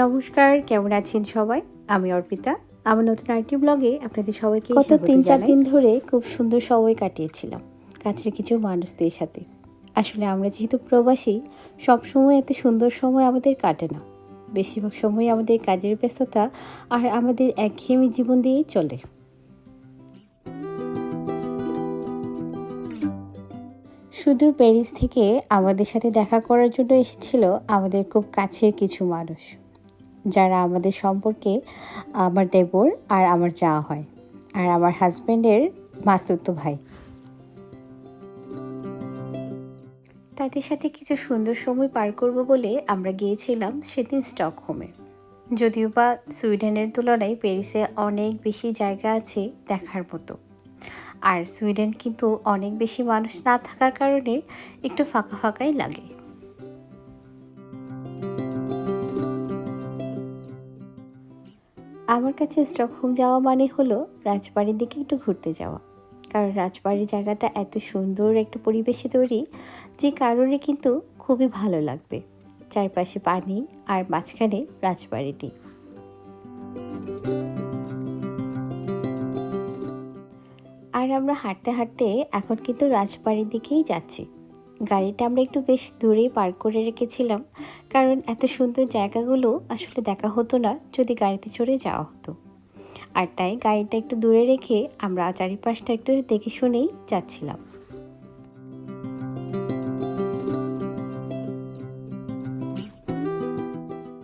নমস্কার কেমন আছেন সবাই? আমি অর্পিতা। আমার নতুন আরেকটি ব্লগে আপনাদের সবাইকে গত তিন চার দিন ধরে খুব সুন্দর সময় কাটিয়েছিলাম কাছের কিছু মানুষদের সাথে। আসলে আমরা যেহেতু প্রবাসী সব সময় এত সুন্দর সময় আমাদের কাটে না। বেশিরভাগ সময় আমাদের কাজের ব্যস্ততা আর আমাদের একঘেয়েমি জীবন দিয়েই চলে। সুদূর প্যারিস থেকে আমাদের সাথে দেখা করার জন্য এসেছিল আমাদের খুব কাছের কিছু মানুষ। যারা আমাদের সম্পর্কে আমার দেবর আর আমার যা হয়। আর আমার হাজব্যান্ডের মাস্তুতো ভাই। তাদের সাথে কিছু সুন্দর সময় পার করব বলে আমরা গিয়েছিলাম সেদিন স্টকহোমে। যদিও বা সুইডেনের তুলনায় প্যারিসে অনেক বেশি জায়গা আছে দেখার মতো। আর সুইডেন কিন্তু অনেক বেশি মানুষ না থাকার কারণে একটু ফাঁকা ফাঁকাই লাগে। আমার কাছে স্টকহোম যাওয়া মানে হলো রাজবাড়ির দিকে একটু ঘুরতে যাওয়া। কারণ রাজবাড়ির জায়গাটা এত সুন্দর একটা পরিবেশে তৈরি যে কারণে কিন্তু খুবই ভালো লাগবে। চারপাশে পানি আর মাঝখানে রাজবাড়িটি। আর আমরা হাঁটতে হাঁটতে এখন কিন্তু রাজবাড়ির দিকেই যাচ্ছি। গাড়িটা আমরা একটু বেশ দূরেই পার্ক করে রেখেছিলাম, কারণ এত সুন্দর জায়গাগুলো আসলে দেখা হতো না যদি গাড়িতে চড়ে যাওয়া হতো। আর তাই গাড়িটা একটু দূরে রেখে আমরা চারিপাশটা একটু দেখে শুনেই যাচ্ছিলাম।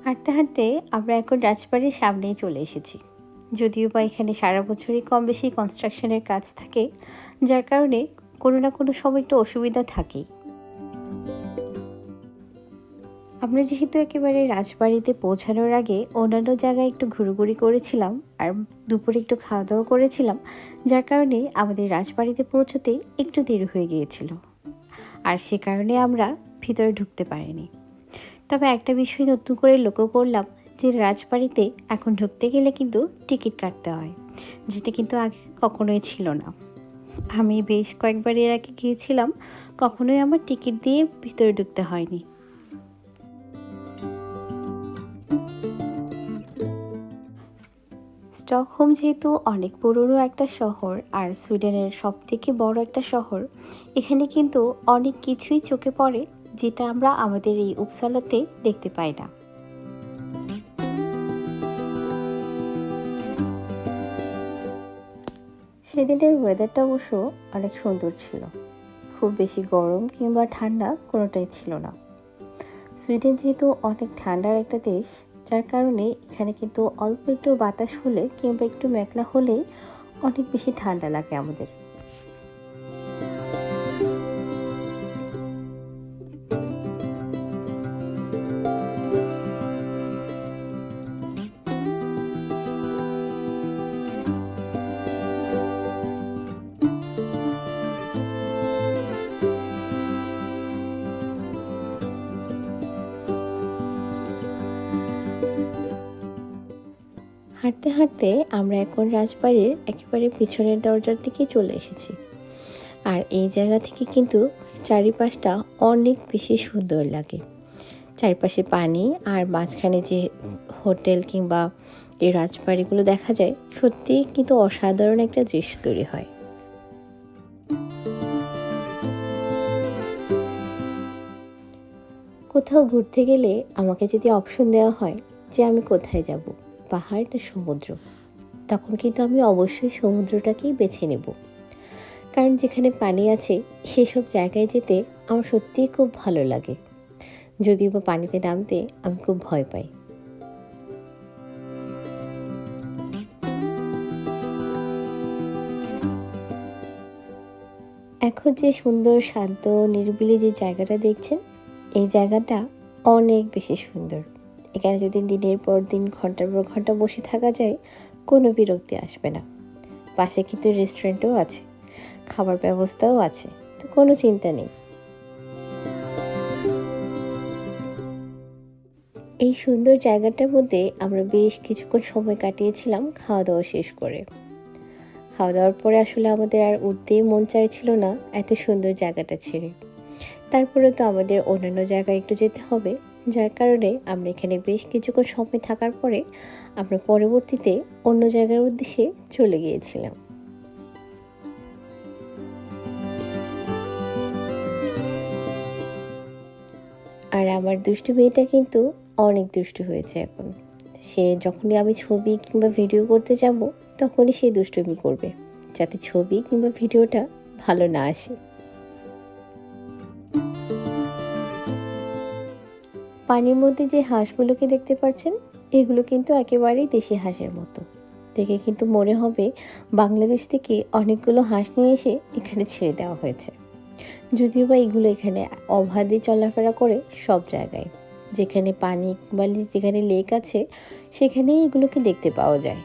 হাঁটতে হাঁটতে আমরা এখন রাজবাড়ির সামনেই চলে এসেছি। যদিও বা এখানে সারা বছরই কম বেশি কনস্ট্রাকশনের কাজ থাকে, যার কারণে কোনো না কোনো সময় একটু অসুবিধা থাকেই। আমরা যেহেতু একেবারে রাজবাড়িতে পৌঁছানোর আগে অন্যান্য জায়গায় একটু ঘুরোঘুরি করেছিলাম আর দুপুরে একটু খাওয়া দাওয়া করেছিলাম, যার কারণে আমাদের রাজবাড়িতে পৌঁছতে একটু দেরি হয়ে গিয়েছিল। আর সে কারণে আমরা ভিতরে ঢুকতে পারিনি। তবে একটা বিষয় নতুন করে লক্ষ্য করলাম যে রাজবাড়িতে এখন ঢুকতে গেলে কিন্তু টিকিট কাটতে হয়, যেটা কিন্তু আগে কখনোই ছিল না। আমি বেশ কয়েকবার এর আগে গিয়েছিলাম, কখনোই আমার টিকিট দিয়ে ভিতরে ঢুকতে হয়নি। স্টকহোম যেহেতু অনেক পুরনো একটা শহর আর সুইডেনের সব থেকে বড় একটা শহর, এখানে কিন্তু অনেক কিছুই চোখে পড়ে যেটা আমরা আমাদের এই উপসালাতে দেখতে পাই না। সেদিনের ওয়েদারটা অবশ্য অনেক সুন্দর ছিল। খুব বেশি গরম কিংবা ঠান্ডা কোনোটাই ছিল না। সুইডেন যেহেতু অনেক ঠান্ডার একটা দেশ যার কারণে এখানে কিন্তু অল্প একটু বাতাস হলে কিংবা একটু মেঘলা হলেই অনেক বেশি ঠান্ডা লাগে আমাদের। হাঁটতে হাঁটতে আমরা এখন রাজবাড়ির একেবারে পিছনের দরজার দিকে চলে এসেছি। আর এই জায়গা থেকে কিন্তু চারিপাশটা অনেক বেশি সুন্দর লাগে। চারিপাশে পানি আর মাঝখানে যে হোটেল কিংবা এই রাজবাড়িগুলো দেখা যায়, সত্যিই কিন্তু অসাধারণ একটা দৃশ্য তৈরি হয়। কোথাও ঘুরতে গেলে আমাকে যদি অপশন দেওয়া হয় যে আমি কোথায় যাব? পাহাড় না সমুদ্র? তখন কিন্তু আমি অবশ্যই সমুদ্রটাকেই বেছে নেব। কারণ যেখানে পানি আছে, সেসব জায়গায় যেতে আমার সত্যিই খুব ভালো লাগে। যদিও বা পানিতে নামতে আমি খুব ভয় পাই। এখন যে সুন্দর, শান্ত, নিরিবিলি যে জায়গাটা দেখছেন, এই জায়গাটা অনেক বেশি সুন্দর। এখানে যদি দিনের পর দিন, ঘণ্টার পর ঘণ্টা বসে থাকা যায়, কোনো বিরক্তি আসবে না। পাশে কিন্তু রেস্টুরেন্টও আছে, খাবার ব্যবস্থাও আছে, তো কোনো চিন্তা নেই। এই সুন্দর জায়গাটার মধ্যে আমরা বেশ কিছুক্ষণ সময় কাটিয়েছিলাম খাওয়া দাওয়া শেষ করে। খাওয়া দাওয়ার পরে আসলে আমাদের আর উঠতেই মন চাইছিল না এত সুন্দর জায়গাটা ছেড়ে। তারপরে তো আমাদের অন্যান্য জায়গায় একটু যেতে হবে যার কারণে আমরা এখানে বেশ কিছুক্ষণ সময় থাকার পরে আমরা পরবর্তীতে অন্য জায়গার উদ্দেশ্যে চলে গিয়েছিলাম। আর আমার দুষ্টু মেয়েটা কিন্তু অনেক দুষ্টু হয়েছে এখন। সে যখনই আমি ছবি কিংবা ভিডিও করতে যাব, তখনই সে দুষ্টুমি করবে, যাতে ছবি কিংবা ভিডিওটা ভালো না আসে। পানির মধ্যে যে হাঁসগুলোকে দেখতে পাচ্ছেন এগুলো কিন্তু একেবারেই দেশি হাঁসের মতো। দেখে কিন্তু মনে হবে বাংলাদেশ থেকে অনেকগুলো হাঁস নিয়ে এসে এখানে ছেড়ে দেওয়া হয়েছে। যদিও বা এগুলো এখানে অবাধে চলাফেরা করে সব জায়গায়। যেখানে পানি বা যেখানে লেক আছে, সেখানেই এগুলোকে দেখতে পাওয়া যায়।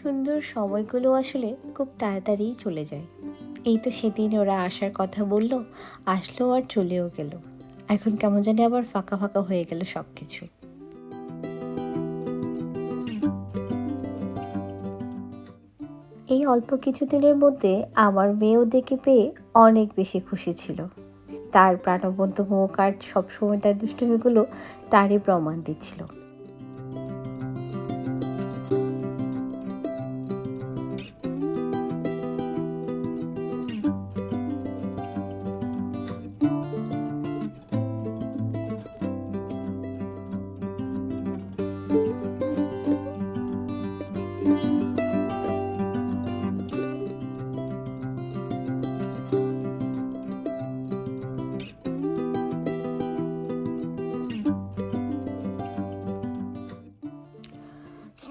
সুন্দর সময়গুলো আসলে খুব তাড়াতাড়িই চলে যায়। এই তো সেদিন ওরা আসার কথা বলল, আসলো আর চলেও গেল। এখন কেমন জানি আবার ফাঁকা ফাঁকা হয়ে গেল সব কিছু এই অল্প কিছুদিনের মধ্যে আমার মেয়েও দেখে পেয়ে অনেক বেশি খুশি ছিল। তার প্রাণবন্ত মুখ আর সবসময় তার দুষ্টুমিগুলো তারই প্রমাণ দিচ্ছিল।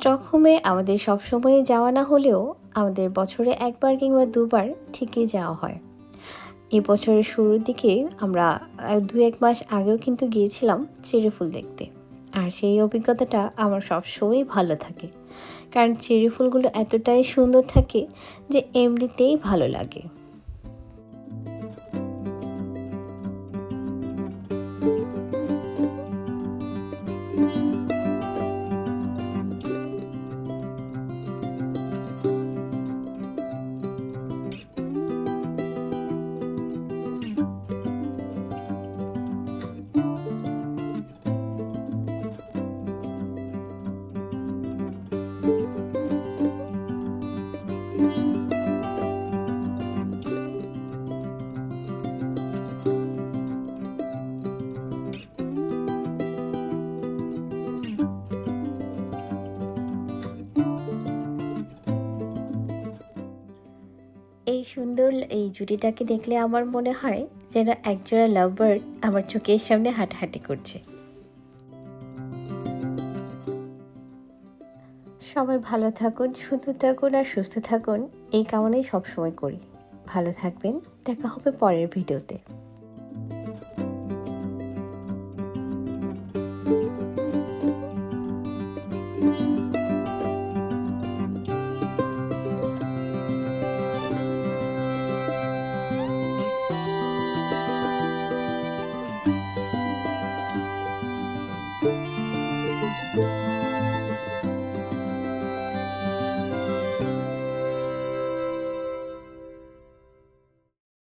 স্টকহোমে আমাদের সবসময় যাওয়া না হলেও আমাদের বছরে একবার কিংবা দুবার ঠিকই যাওয়া হয়। এই বছরের শুরুর দিকে আমরা দু এক মাস আগেও কিন্তু গিয়েছিলাম চেরি ফুল দেখতে। আর সেই অভিজ্ঞতাটা আমার সবসময়ই ভালো থাকে। কারণ চেরি ফুলগুলো এতটাই সুন্দর থাকে যে এমনিতেই ভালো লাগে। এই সুন্দর এই জুটিটাকে দেখলে আমার মনে হয় যেন একজোড়া লাভ বার্ড আমার চোখের সামনে হাঁটাহাঁটি করছে। সবাই ভালো থাকুন সুন্দর থাকুন আর সুস্থ থাকুন। এই কামনাই সবসময় করি। ভালো থাকবেন। দেখা হবে পরের ভিডিওতে।